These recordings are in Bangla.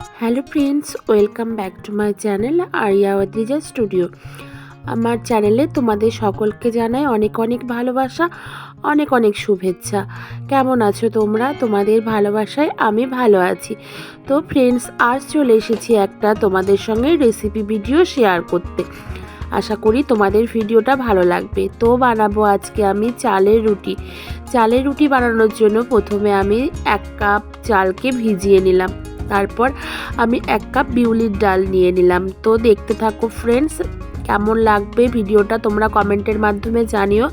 Hello friends, welcome back to my channel area আরিয়াওয়াদিজা স্টুডিও। আমার চ্যানেলে তোমাদের সকলকে জানাই অনেক অনেক ভালোবাসা, অনেক অনেক শুভেচ্ছা। কেমন আছো তোমরা? তোমাদের ভালোবাসায় আমি ভালো আছি। তো ফ্রেন্ডস, আজ চলে এসেছি একটা তোমাদের সঙ্গে রেসিপি ভিডিও শেয়ার করতে। আশা করি তোমাদের ভিডিওটা ভালো লাগবে। তো বানাবো আজকে আমি চালের রুটি। চালের রুটি বানানোর জন্য প্রথমে আমি এক কাপ চালকে ভিজিয়ে নিলাম। তারপর আমি এক কাপ বিউলির ডাল নিয়ে নিলাম। তো দেখতে থাকো ফ্রেন্ডস কেমন লাগবে ভিডিওটা তোমরা কমেন্টের মাধ্যমে জানিও।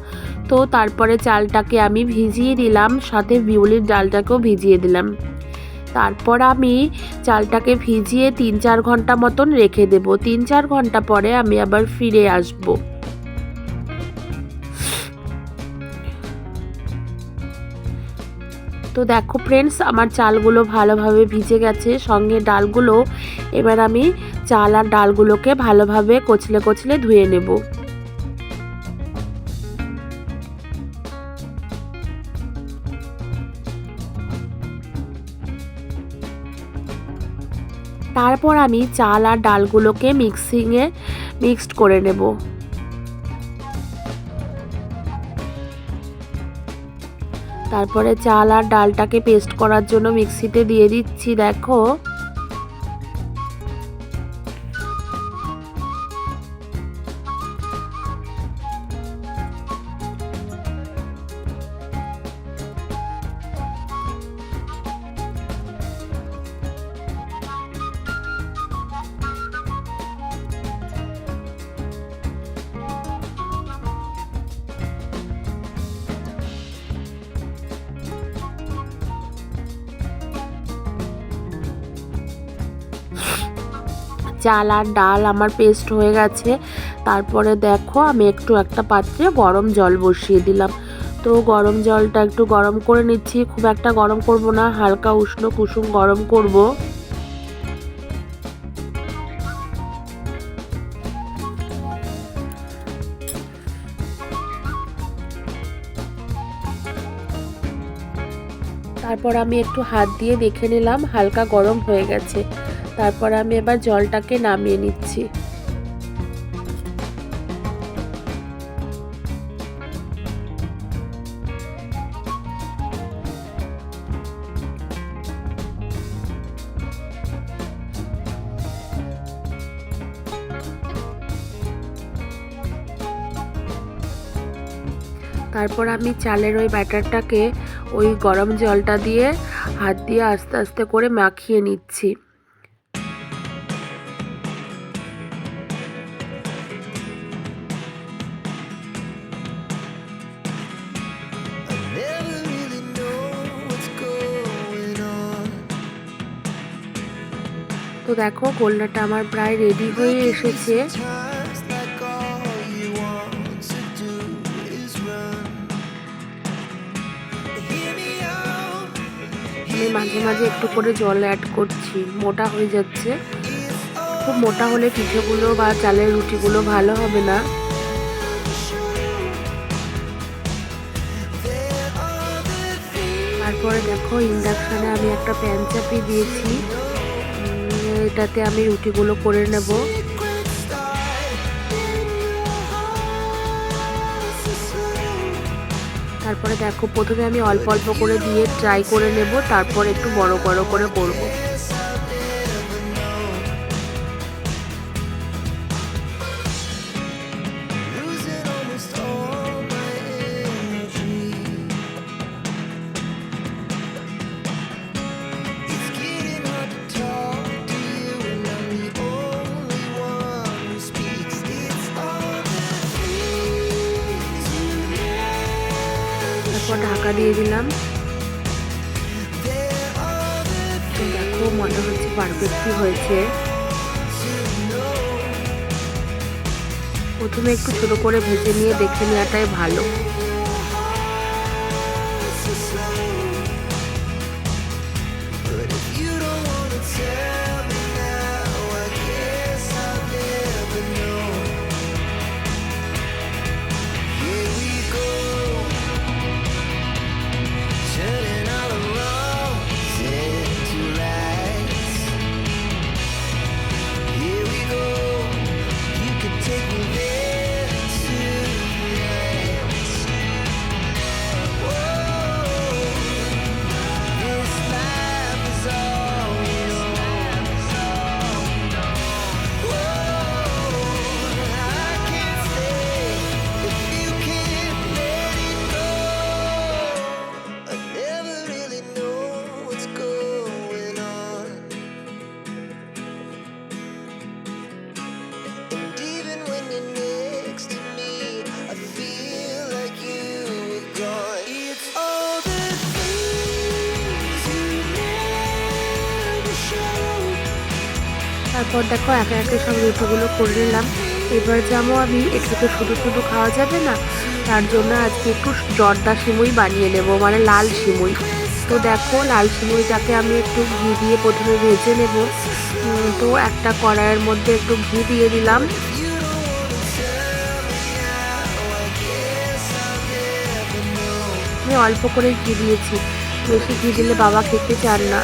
তো তারপরে চালটাকে আমি ভিজিয়ে দিলাম সাথে বিউলির ডালটাকেও ভিজিয়ে দিলাম। তারপর আমি চালটাকে ভিজিয়ে তিন চার ঘণ্টা মতন রেখে দেব। তিন চার ঘণ্টা পরে আমি আবার ফিরে আসব। তো দেখো ফ্রেন্ডস আমার চালগুলো ভালোভাবে ভিজে গেছে। সঙ্গে ডালগুলো এবার আমি চাল আর ডালগুলোকে ভালোভাবে কচলে কচলে ধুয়ে নেব। তারপর আমি চাল আর ডালগুলোকে মিক্সিংয়ে মিক্সড করে নেব। তারপরে চাল আর ডালটাকে পেস্ট করার জন্য মিক্সিতে দিয়ে দিচ্ছি দেখো। চাল আর ডাল আমার পেস্ট হয়ে গেছে। তারপরে দেখো আমি একটু একটা পাত্রে গরম জল বসিয়ে দিলাম। তো গরম জলটা একটু গরম করে নিচ্ছি, খুব একটা গরম করব না, হালকা উষ্ণ কুসুম গরম করব। তারপর আমি একটু হাত দিয়ে দেখে নিলাম, হালকা গরম হয়ে গেছে। তারপর আমি এবার জলটাকে নামিয়ে নিচ্ছি। তারপর আমি চালের ওই ব্যাটারটাকে ওই গরম জলটা দিয়ে হাত দিয়ে আস্তে আস্তে করে মাখিয়ে নিচ্ছি। তো দেখো, গোল্লাটা আমার প্রায় রেডি হয়ে এসেছে। আমি মাঝে মাঝে একটু করে জল অ্যাড করছি, মোটা হয়ে যাচ্ছে। খুব মোটা হলে পিঠেগুলো বা চালের রুটিগুলো ভালো হবে না। তারপরে দেখো ইন্ডাকশানে আমি একটা প্যান চাপিয়ে দিয়েছি। এটাতে আমি রুটিগুলো করে নেব। তারপরে দেখো, প্রথমে আমি অল্প অল্প করে দিয়ে ট্রাই করে নেব, তারপর একটু বড় বড় করে করব। ঢাকা দিয়ে দিলাম। দেখো, মনে হচ্ছে পারফেক্টই হয়েছে। প্রথমে একটু ছোট করে ভেজে নিয়ে দেখে নেওয়াটাই ভালো। তারপর দেখো একে একে সব রুটিগুলো করে নিলাম। এবার যাব আমি একটু তো শুধু শুধু খাওয়া যাবে না, তার জন্য আজকে একটু জর্দা সিমুই বানিয়ে নেব মানে লাল সিমুই। তো দেখো, লাল সিমুইটাকে আমি একটু ঘি দিয়ে প্রথমে ভেজে নেব। তো একটা কড়াইয়ের মধ্যে একটু ঘি দিয়ে দিলাম। আমি অল্প করে ঘি দিয়েছি, বেশি ঘি দিলে বাবা খেতে চান না।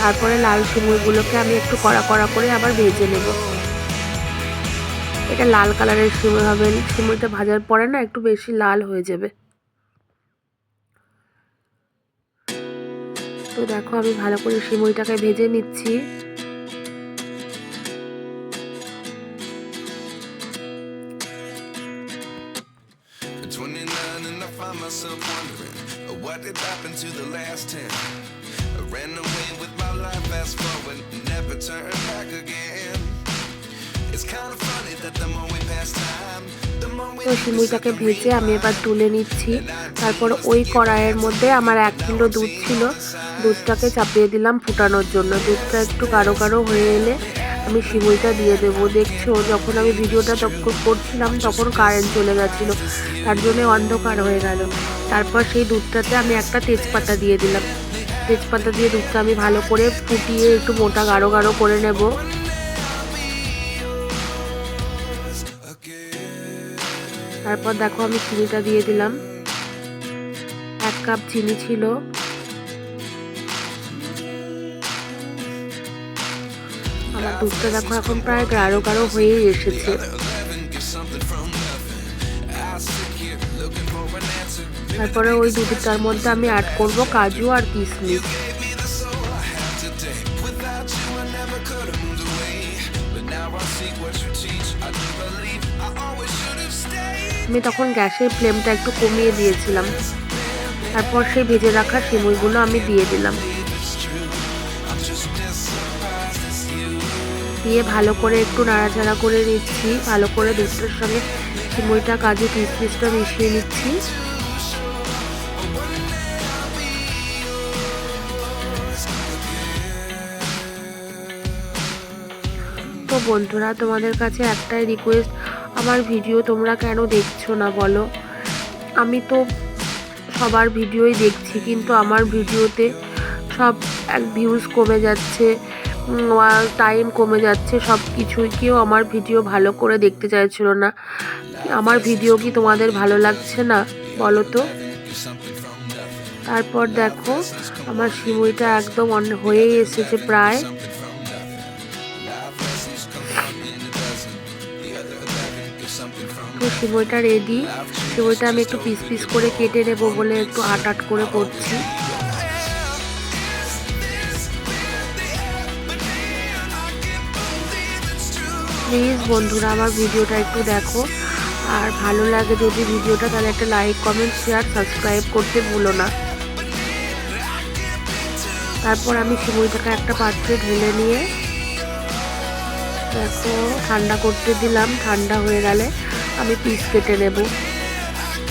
তারপরে লাল সিমুইগুলোকে আমি একটু কড়া কড়া করে আবার ভেজে নেব। এটা লাল কালারের সিমুই হবে সিমুইটা ভাজার পরে না একটু বেশি লাল হয়ে যাবে। তো দেখো আমি ভালো করে সিমুইটাকে ভেজে নিচ্ছি। At 29 and I find myself wondering uh, what did happen to the last 10. I ran away with my life, fast forward, never turn back again. It's kind of funny that the more we pass time, the more we তো সিমুইটাকে ভেজে আমি এবার তুলে নিচ্ছি। তারপর ওই কড়াইয়ের মধ্যে আমার এক কিলো দুধ ছিল। দুধটাকে চাপিয়ে দিলাম ফুটানোর জন্য। দুধটা একটু গাঢ় গাঢ় হয়ে এলে আমি সিমুইটা দিয়ে দেবো। দেখছ যখন আমি ভিডিওটা তখন করছিলাম তখন কারেন্ট চলে গেছিল। তার জন্য অন্ধকার হয়ে গেল। তারপর সেই দুধটাতে আমি একটা তেজপাতা দিয়ে দিলাম। তেজপাতা দিয়ে দুধটা আমি ভালো করে ফুটিয়ে একটু মোটা গাঢ় গাঢ় করে নেব। তারপর দেখো আমি চিনিটা দিয়ে দিলাম। এক কাপ চিনি ছিল। আমার দুধটা দেখো এখন প্রায় গাঢ় গাঢ় হয়েই এসেছে। তারপরে ওই দুধটার মধ্যে আমি অ্যাড করব কাজু আর কিশমিশ আমি তখন গ্যাসের ফ্লেমটা একটু কমিয়ে দিয়েছিলাম। তারপর সেই ভেজে রাখা সিমুইগুলো আমি দিয়ে দিলাম। দিয়ে ভালো করে একটু নাড়াচাড়া করে নিচ্ছি, ভালো করে দুধটার সঙ্গে সিমুইটা কাজু কিশমিশটা মিশিয়ে নিচ্ছি? তো বন্ধুরা, তোমাদের কাছে একটাই রিকোয়েস্ট আমার ভিডিও তোমরা কেন দেখছ না বলো? আমি তো সবার ভিডিওই দেখছি, কিন্তু আমার ভিডিওতে সব এক ভিউজ কমে যাচ্ছে টাইম কমে যাচ্ছে সব কিছুই কেউ আমার ভিডিও ভালো করে দেখতে চাইছিল না। আমার ভিডিও কি তোমাদের ভালো লাগছে না? বলো তো। তারপর দেখো, আমার সিমুইটা একদম হয়েই এসেছে প্রায়। তো সিমইটা রেডি সিমইটা আমি একটু পিস পিস করে কেটে নেব বলে একটু আট আট করে করছি। প্লিজ বন্ধুরা, আমার ভিডিওটা একটু দেখো। আর ভালো লাগে যদি ভিডিওটা, তাহলে একটা লাইক কমেন্ট শেয়ার সাবস্ক্রাইব করতে ভুলো না। তারপর আমি সিমইটাকে একটা পাত্রে ঢেলে নিয়ে, দেখো, ঠান্ডা করতে দিলাম, ঠান্ডা হয়ে গেলে আমি পিস কেটে নেব।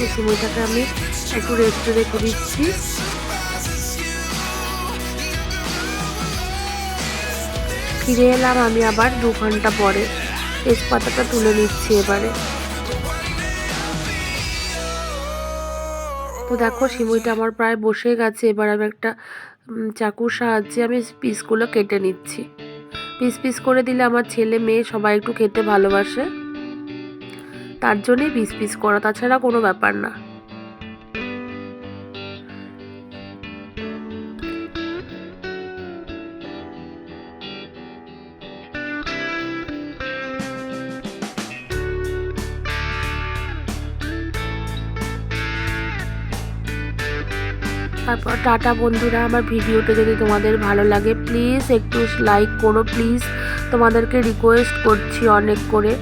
এই সময়টাকে আমি একটু রেস্টে রেখে দিচ্ছি। ফিরে এলাম আমি আবার দু ঘণ্টা পরে। তেজপাতাটা তুলে নিচ্ছি এবারে। তো দেখো, সিমুইটা আমার প্রায় বসে গেছে। এবার আমি একটা চাকুর সাহায্যে আমি পিসগুলো কেটে নিচ্ছি। পিস পিস করে দিলে আমার ছেলে মেয়ে সবাই একটু খেতে ভালোবাসে। তার জন্যই পিস পিস করা, তাছাড়া কোনো ব্যাপার না। তারপর টাটা বন্ধুরা, আমার ভিডিওটা যদি তোমাদের ভালো লাগে প্লিজ একটু লাইক করো প্লিজ তোমাদেরকে রিকোয়েস্ট করছি অনেক করে।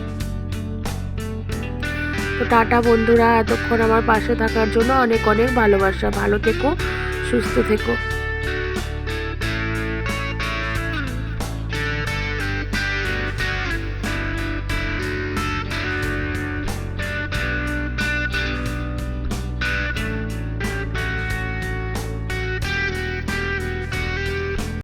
তো টাটা বন্ধুরা, এতক্ষণ আমার পাশে থাকার জন্য অনেক অনেক ভালোবাসা। ভালো থেকো, সুস্থ থেকো।